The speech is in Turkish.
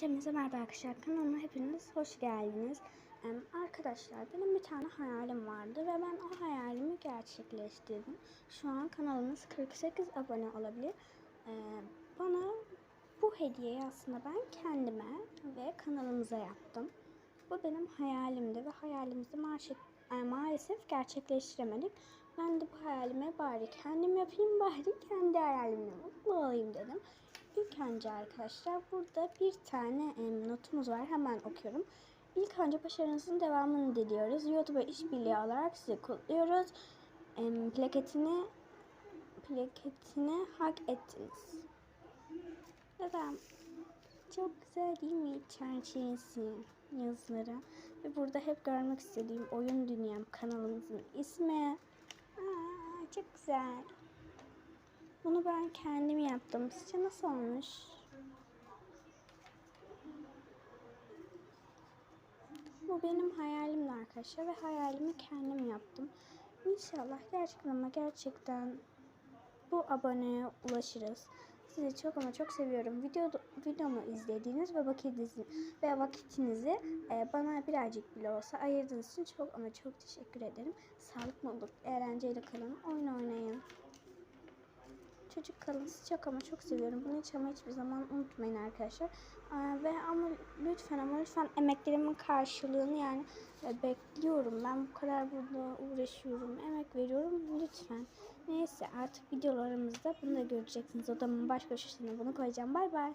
Hepinize merhaba arkadaşlar. Kanalıma hepiniz hoş geldiniz. Em, Arkadaşlar benim bir tane hayalim vardı ve ben o hayalimi gerçekleştirdim. Şu an kanalımız 48 abone olabilir. Ee, Bana bu hediyeyi aslında ben kendime ve kanalımıza yaptım. Bu benim hayalimdi ve hayalimizi e, maalesef gerçekleştiremedik. Ben de bu hayalime bari kendim yapayım bari kendi hayalimle mutlu olayım dedim. İlk önce arkadaşlar burada bir tane notumuz var. Hemen okuyorum. İlk önce başarınızın devamını diliyoruz. YouTube'a işbirliği olarak sizi kutluyoruz. Plaketini plaketini hak ettiniz. Neden? Çok güzel değil mi çerçevesi yazıları? Ve burada hep görmek istediğim oyun dünyam kanalımızın ismi. Aa, çok güzel. Bunu ben kendim yaptım. Sizce nasıl olmuş? Bu benim hayalimdi arkadaşlar ve hayalimi kendim yaptım. İnşallah gerçekten ama gerçekten bu aboneye ulaşırız. Sizi çok ama çok seviyorum. Video, videomu izlediğiniz ve vakitinizi, ve vakitinizi e, bana birazcık bile olsa ayırdığınız için çok ama çok teşekkür ederim. Sağlık, mutluluk, eğlenceyle kalın. Oyun oynayın. Çocuk kalın. Çok ama çok seviyorum. Bunu hiç ama hiçbir zaman unutmayın arkadaşlar. Ve ama lütfen ama lütfen emeklerimin karşılığını yani e, bekliyorum. Ben bu kadar burada uğraşıyorum. Emek veriyorum. Lütfen. Neyse artık videolarımızda bunu da göreceksiniz. Odamın baş köşesine bunu koyacağım. Bay bay.